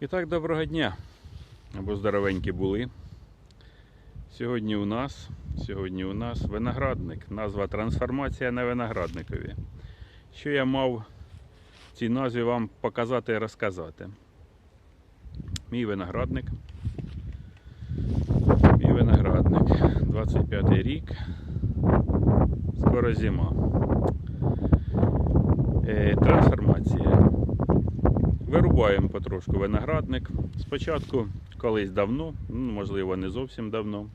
І так, доброго дня. Або здоровенькі були. Сьогодні у нас, сьогодні у нас виноградник. Назва трансформація на виноградникові. Що я мав цій назві вам показати і розказати. Мій виноградник. Мій виноградник. 25 рік. Скоро зима. Е, трансформація. Вирубаємо потрошку виноградник. Спочатку, колись давно, ну, можливо, не зовсім давно,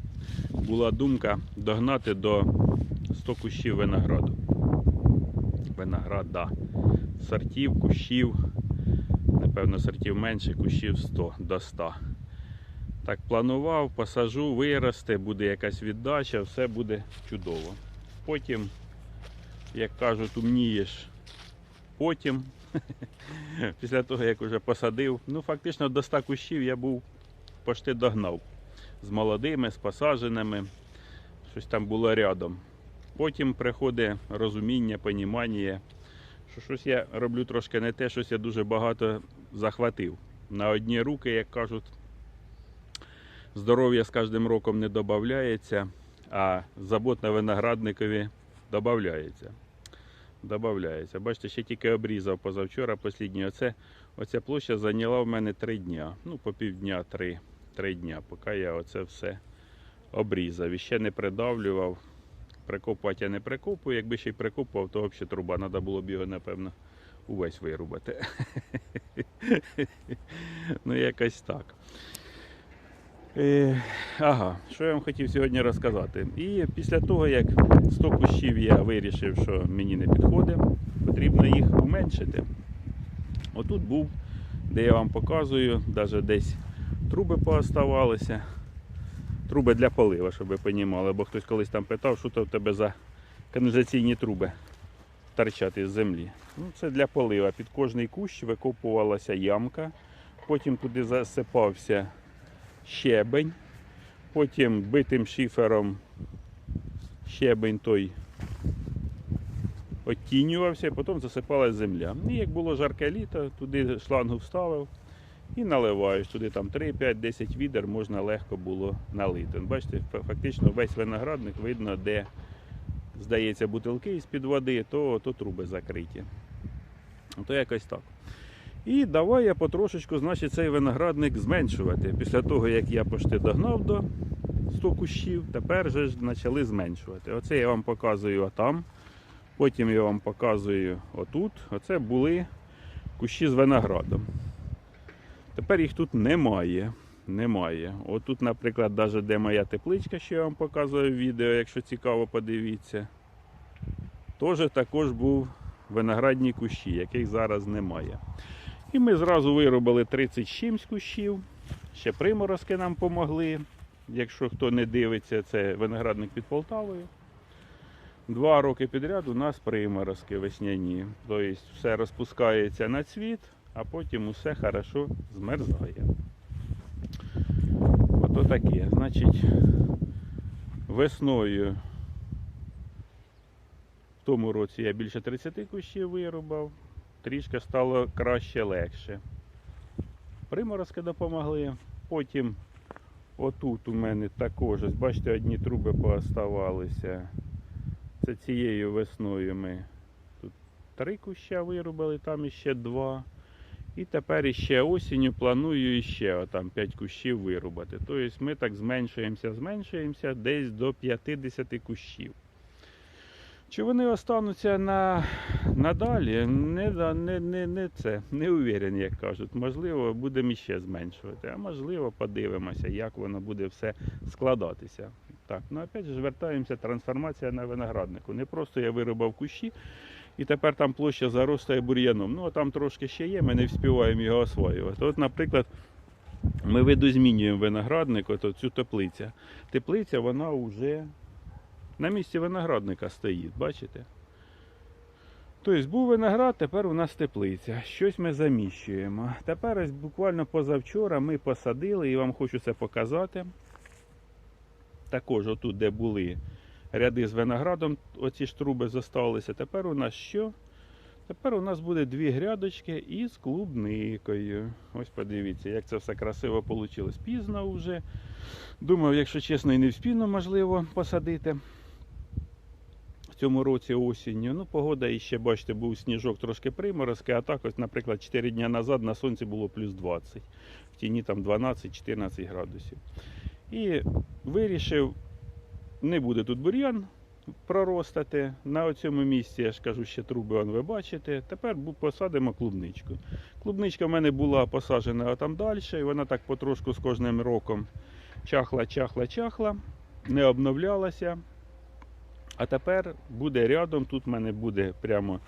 була думка догнати до 100 кущів винограду. Винограда. Сортів, кущів. Напевно, сортів менше, кущів 100 до 100. Так планував, посажу, виросте, буде якась віддача, все буде чудово. Потім, як кажуть, умнієш потім. Після того, як вже посадив, ну фактично до 100 кущів я був почти догнав. З молодими, з посадженими. Щось там було рядом. Потім приходить розуміння, понімання, що щось я роблю трошки не те, щось я дуже багато захватив. На одні руки, як кажуть, здоров'я з кожним роком не додається, а забот на виноградникові додається. Добавляється. Бачите, ще тільки обрізав позавчора, послідній. Оце, оця площа зайняла в мене три дня. Ну, по півдня, три, три дня, поки я оце все обрізав. І ще не придавлював. Прикопувати я не прикопую. Якби ще й прикопував, то взагалі труба. Треба було б його, напевно, увесь вирубати. ну, якось так. Е, ага, що я вам хотів сьогодні розказати. І після того, як 100 кущів я вирішив, що мені не підходить, потрібно їх уменшити. Отут був, де я вам показую, навіть десь труби пооставалися. Труби для полива, щоб ви розуміли, бо хтось колись там питав, що то в тебе за каналізаційні труби торчать із землі. Ну, це для полива. Під кожний кущ викопувалася ямка, потім туди засипався щебень, потім битим шифером щебень той оттінювався, потім засипалась земля. І як було жарке літо, туди шлангу вставив і наливаєш. Туди там 3, 5, 10 відер можна легко було налити. Бачите, фактично весь виноградник видно, де здається бутилки з-під води, то, то труби закриті. То якось так. І давай я потрошечку, значить, цей виноградник зменшувати. Після того, як я почти догнав до 100 кущів, тепер же ж почали зменшувати. Оце я вам показую отам. Потім я вам показую отут. Оце були кущі з виноградом. Тепер їх тут немає. Немає. Отут, наприклад, навіть де моя тепличка, що я вам показую в відео, якщо цікаво, подивіться. Теж також був виноградні кущі, яких зараз немає. І ми зразу виробили 37 кущів. Ще приморозки нам помогли. Якщо хто не дивиться, це виноградник під Полтавою. Два роки підряд у нас приморозки весняні. Тобто все розпускається на цвіт, а потім усе хорошо змерзає. Ото таке. Значить, весною в тому році я більше 30 кущів вирубав трішки стало краще легше. Приморозки допомогли. Потім отут у мене також, ось бачите, одні труби пооставалися. Це цією весною ми тут три куща вирубали, там іще два. І тепер іще осінню планую іще отам 5 кущів вирубати. Тобто ми так зменшуємося, зменшуємося десь до 50 кущів. Чи вони остануться на, надалі? Не, не, не, не це, не уверен, як кажуть. Можливо, будемо іще зменшувати, а можливо, подивимося, як воно буде все складатися. Так, ну опять же вертаємося, трансформація на винограднику. Не просто я вирубав кущі, і тепер там площа заростає бур'яном. Ну, а там трошки ще є, ми не вспіваємо його освоювати. От, наприклад, ми видозмінюємо виноградник, от цю теплиця. Теплиця, вона вже на місці виноградника стоїть, бачите? Тобто був виноград, тепер у нас теплиця. Щось ми заміщуємо. Тепер ось буквально позавчора ми посадили і вам хочу це показати. Також отут, де були ряди з виноградом, оці ж труби зосталися. Тепер у нас що? Тепер у нас буде дві грядочки із клубникою. Ось подивіться, як це все красиво вийшло. Пізно вже. Думав, якщо чесно, і не вспільно можливо посадити. Цьому році осінню. Ну, погода іще, бачите, був сніжок трошки приморозки, а так ось, наприклад, 4 дні назад на сонці було плюс 20. В тіні там 12-14 градусів. І вирішив, не буде тут бур'ян проростати. На цьому місці, я ж кажу, ще труби вон ви бачите. Тепер посадимо клубничку. Клубничка в мене була посаджена там далі, і вона так потрошку з кожним роком чахла, чахла, чахла, не обновлялася. А тепер буде рядом, тут в мене буде прямо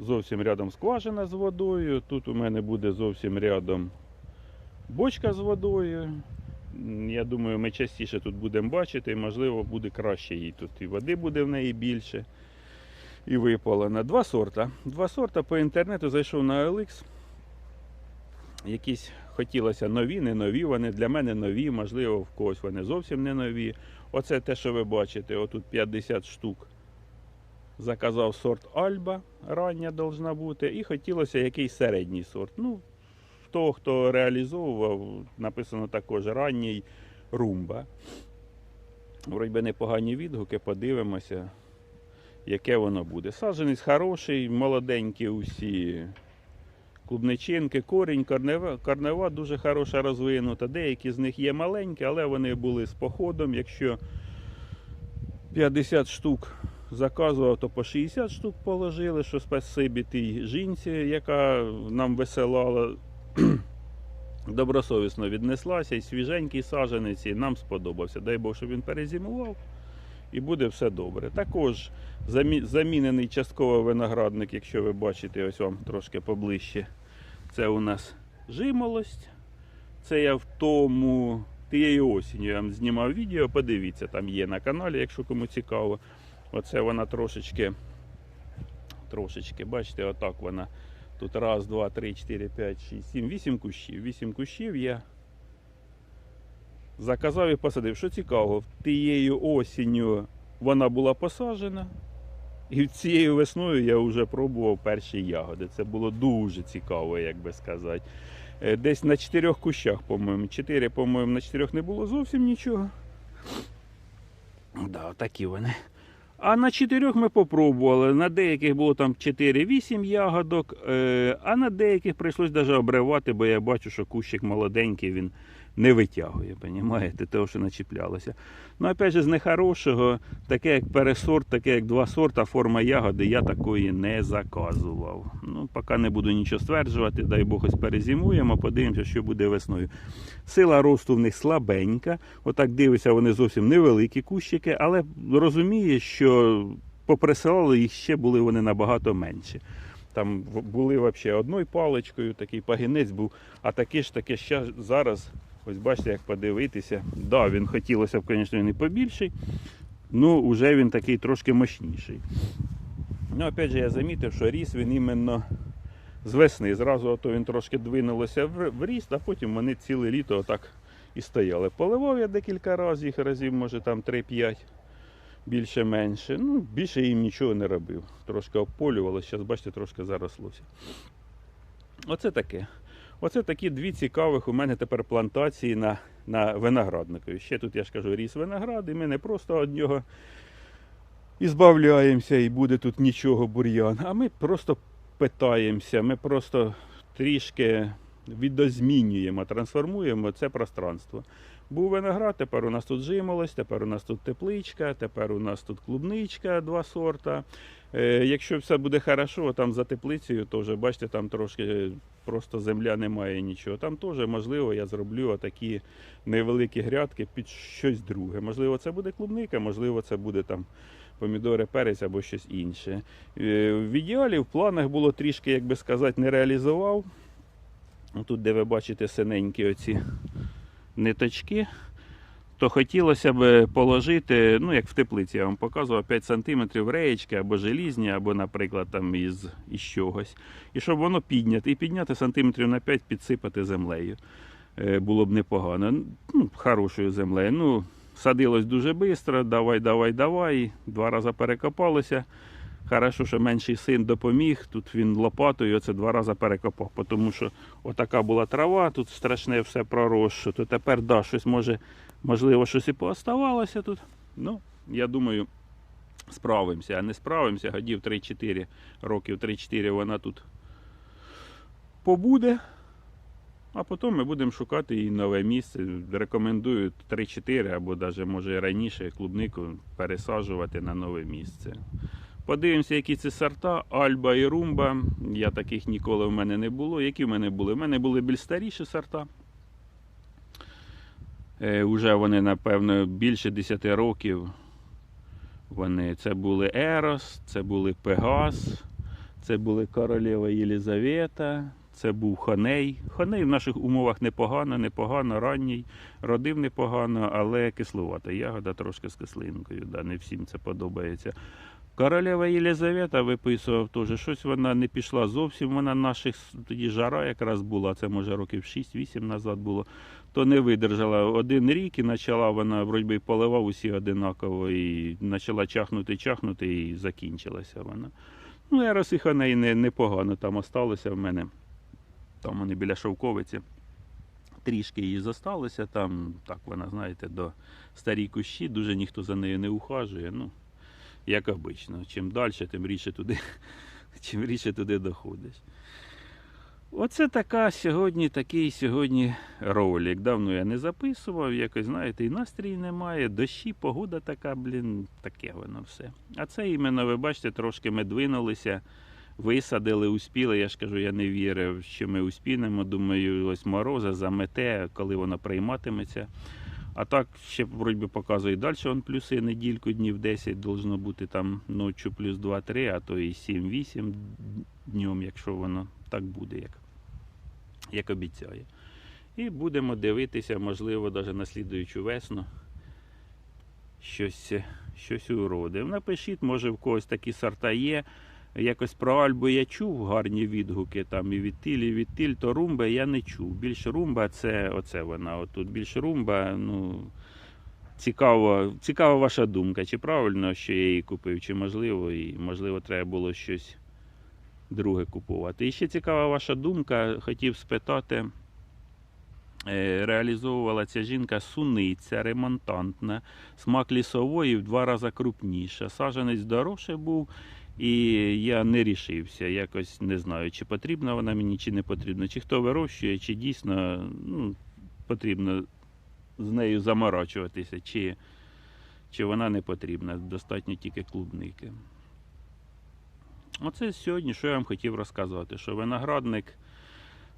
зовсім рядом скважина з водою, тут у мене буде зовсім рядом бочка з водою. Я думаю, ми частіше тут будемо бачити, і можливо буде краще їй тут. І води буде в неї більше. І випалена. Два сорта. Два сорта по інтернету зайшов на OLX. Якісь хотілося нові, не нові. Вони для мене нові, можливо, в когось вони зовсім не нові. Оце те, що ви бачите, отут 50 штук. Заказав сорт Альба, рання должна бути, і хотілося якийсь середній сорт. Ну, того, хто реалізовував, написано також ранній румба. Вроді непогані відгуки, подивимося, яке воно буде. Саджанець хороший, молоденькі усі клубничинки, корінь, корнева, корнева дуже хороша розвинута. Деякі з них є маленькі, але вони були з походом. Якщо 50 штук заказував, то по 60 штук положили, що спасибі тій жінці, яка нам висилала. Добросовісно віднеслася і свіженький саджанець і нам сподобався. Дай Бог, щоб він перезимував і буде все добре. Також замінений частково виноградник, якщо ви бачите, ось вам трошки поближче. Це у нас жимолость. Це я в тому тієї осінню я вам знімав відео. Подивіться, там є на каналі, якщо кому цікаво. Оце вона трошечки, трошечки, бачите, отак вона. Тут раз, два, три, чотири, п'ять, шість, сім, вісім кущів. Вісім кущів я заказав і посадив. Що цікаво, тією осінню вона була посаджена. І цією весною я вже пробував перші ягоди. Це було дуже цікаво, як би сказати. Е, Десь на чотирьох кущах, по-моєму. Чотири, по-моєму, на чотирьох не було зовсім нічого. Да, такі вони. А на чотирьох ми попробували. На деяких було там 4-8 ягодок, е, а на деяких прийшлось навіть обривати, бо я бачу, що кущик молоденький, він не витягує, понімаєте, того, що начіплялося. Ну, опять же, з нехорошого, таке як пересорт, таке як два сорта, форма ягоди, я такої не заказував. Ну, поки не буду нічого стверджувати, дай Бог ось перезимуємо, подивимося, що буде весною. Сила росту в них слабенька. Отак дивишся, вони зовсім невеликі кущики, але розумієш, що поприсилали їх ще були вони набагато менші. Там були взагалі одною паличкою, такий пагінець був, а таке ж таке ще зараз, ось бачите, як подивитися. Да, він хотілося б, звісно, і побільший, ну вже він такий трошки мощніший. Ну, опять же, я замітив, що ріс він іменно з весни. Зразу ото він трошки двинулося в, ріст, а потім вони ціле літо отак і стояли. Поливав я декілька разів, їх разів, може там 3-5, більше-менше. Ну, більше їм нічого не робив. Трошки обполювалося, зараз бачите, трошки зарослося. Оце таке. Оце такі дві цікавих у мене тепер плантації на, на винограднику. Ще тут, я ж кажу, ріс виноград, і ми не просто від нього і збавляємося, і буде тут нічого бур'ян, а ми просто питаємося, ми просто трішки відозмінюємо, трансформуємо це пространство. Був виноград, тепер у нас тут жимолость, тепер у нас тут тепличка, тепер у нас тут клубничка, два сорта. Е, якщо все буде хорошо, там за теплицею, то бачите, там трошки просто земля немає нічого. Там теж, можливо, я зроблю отакі невеликі грядки під щось друге. Можливо, це буде клубника, можливо, це буде там помідори, перець або щось інше. Е, В ідеалі в планах було трішки, як би сказати, не реалізував. Тут, де ви бачите синенькі оці ниточки, то хотілося б положити, ну як в теплиці я вам показував, 5 см реєчки або желізні, або, наприклад, там із, із чогось. І щоб воно підняти. І підняти сантиметрів на 5 підсипати землею. Е, Було б непогано. Ну, хорошою землею. Ну, садилось дуже швидко, давай, давай, давай. Два рази перекопалося. Хорошо, що менший син допоміг. Тут він лопатою оце два рази перекопав, тому що отака була трава, тут страшне все проросше. То тепер да, щось може, можливо, щось і пооставалося тут. Ну, я думаю, справимося. А не справимося, годів 3-4 років 3-4 вона тут побуде. А потім ми будемо шукати їй нове місце. Рекомендую 3-4 або навіть може раніше клубнику пересаджувати на нове місце. Подивимося, які це сорта. Альба і румба. Я таких ніколи в мене не було. Які в мене були? У мене були більш старіші сорта. Е, уже вони, напевно, більше 10 років. Вони, це були Ерос, це були Пегас, це були Королева Єлізавета, це був Хоней. Хоней в наших умовах непогано, непогано, ранній, родив непогано, але кисловата ягода трошки з кислинкою. Да, не всім це подобається. Королева Єлизавета виписував теж, щось вона не пішла зовсім. Вона наших тоді жара якраз була, це може років 6-8 назад було, то не видержала один рік і почала вона вроді поливав усі одинаково і почала чахнути, чахнути і закінчилася вона. Ну, я розсиха неї не, непогано там осталося в мене. Там вони біля шовковиці. Трішки її зосталося, там, так вона, знаєте, до старі кущі, дуже ніхто за нею не ухажує. Ну, як обично. Чим далі, тим рідше туди, чим рідше туди доходиш. Оце така сьогодні, такий сьогодні ролик. Давно я не записував, якось, знаєте, і настрій немає, дощі, погода така, блін, таке воно все. А це іменно, ви бачите, трошки ми двинулися, висадили, успіли. Я ж кажу, я не вірив, що ми успінемо. Думаю, ось мороза замете, коли воно прийматиметься. А так ще вроді показує далі вон плюси недільку, днів 10 должно бути там ночі плюс 2-3, а то і 7-8 днем, якщо воно так буде, як, як обіцяє. І будемо дивитися, можливо, навіть на слідуючу весну щось, щось уроди. Напишіть, може в когось такі сорта є. Якось про Альбу я чув гарні відгуки там і від тіль, і від тіль, то румба я не чув. Більше румба це оце вона. Отут більше румба, ну цікаво, цікава ваша думка. Чи правильно, що я її купив, чи можливо, і можливо треба було щось друге купувати. І ще цікава ваша думка, хотів спитати. е, Реалізовувала ця жінка суниця ремонтантна, смак лісової в два рази крупніша. Саженець дорожче був, і я не рішився. Якось не знаю, чи потрібна вона мені, чи не потрібна, чи хто вирощує, чи дійсно ну, потрібно з нею заморачуватися, чи, чи вона не потрібна. Достатньо тільки клубники. Оце сьогодні, що я вам хотів розказати, що виноградник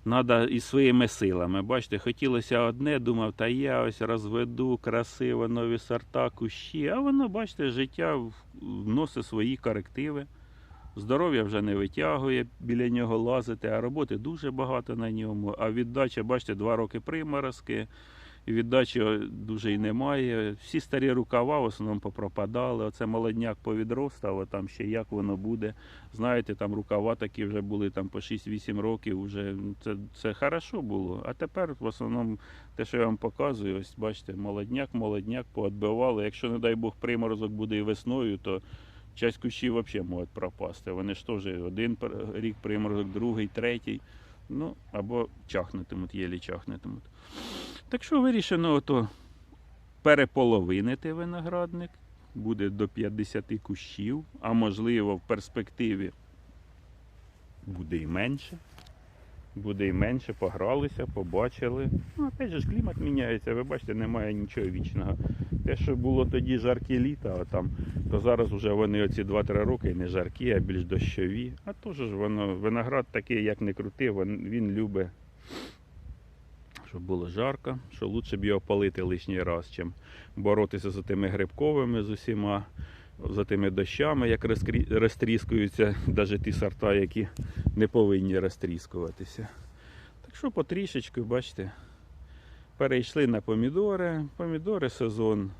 треба із своїми силами. Бачите, хотілося одне, думав, та я ось розведу красиво нові сорта, кущі, а воно, бачите, життя вносить свої корективи. Здоров'я вже не витягує біля нього лазити, а роботи дуже багато на ньому. А віддача, бачите, два роки приморозки, і віддачі дуже і немає. Всі старі рукава в основному попропадали. Оце молодняк повідростав, там ще як воно буде. Знаєте, там рукава такі вже були там по 6-8 років. Вже це, це хорошо було. А тепер в основному те, що я вам показую, ось бачите, молодняк, молодняк поотбивали. Якщо, не дай Бог, приморозок буде і весною, то часть кущів взагалі можуть пропасти. Вони ж теж один рік приморозок, другий, третій. Ну, або чахнутимуть, єлі чахнутимуть. Так що вирішено ото переполовинити виноградник. Буде до 50 кущів, а можливо в перспективі буде і менше. Буде і менше, погралися, побачили. Ну, опять же клімат міняється, ви бачите, немає нічого вічного. Те, що було тоді жаркі літа, а там, то зараз вже вони оці 2-3 роки не жаркі, а більш дощові. А теж ж воно, виноград такий, як не крути, він, він любить, щоб було жарко, що краще б його палити лишній раз, чим боротися з тими грибковими з усіма, за тими дощами, як розтріскуються навіть ті сорта, які не повинні розтріскуватися. Так що потрішечку, бачите, перейшли на помідори. Помідори сезон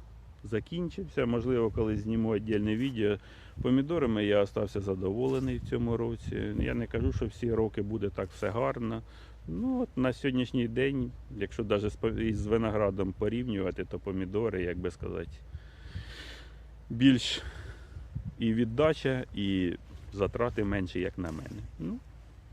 закінчився. Можливо, коли зніму віддільне відео. Помідорами я остався задоволений в цьому році. Я не кажу, що всі роки буде так все гарно. Ну, от на сьогоднішній день, якщо навіть з, виноградом порівнювати, то помідори, як би сказати, більш і віддача, і затрати менші, як на мене. Ну,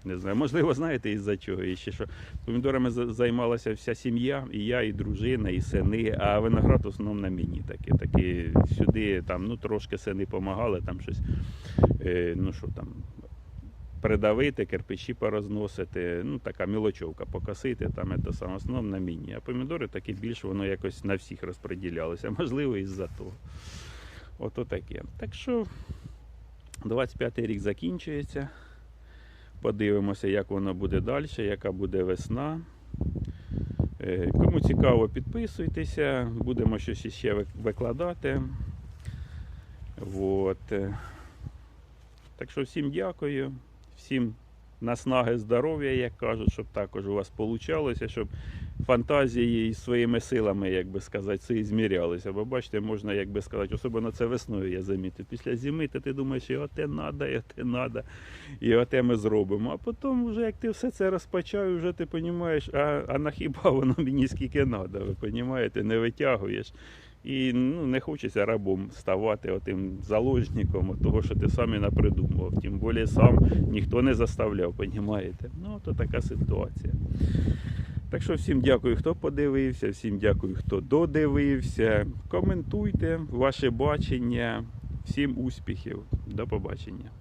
не знаю, можливо, знаєте, із-за чого. І ще що помідорами займалася вся сім'я, і я, і дружина, і сини, а виноград в на мені таке. Таки сюди там, ну, трошки сини допомагали, там щось, е, ну що там, придавити, кирпичі порозносити, ну така мілочовка покосити, там це саме основно на міні. А помідори таки більш воно якось на всіх розподілялося, можливо, із-за того. Ото таке. Так що 25-й рік закінчується. Подивимося, як воно буде далі, яка буде весна. Е, Кому цікаво, підписуйтеся, будемо щось іще викладати. Вот. е. Так що всім дякую, всім наснаги здоров'я, як кажуть, щоб також у вас получалося, щоб фантазії і своїми силами, як би сказати, це і змірялися. Бо бачите, можна, як би сказати, особливо це весною я замітив. Після зими то ти думаєш, і оте надо, і оте надо, і оте ми зробимо. А потім, вже як ти все це розпочав, вже ти розумієш, а, а на хіба воно мені скільки треба, ви розумієте, не витягуєш. І ну, не хочеться рабом ставати отим заложником от того, що ти сам і напридумував. Тим більше сам ніхто не заставляв, розумієте? Ну, то така ситуація. Так що всім дякую, хто подивився, всім дякую, хто додивився. Коментуйте ваше бачення. Всім успіхів. До побачення.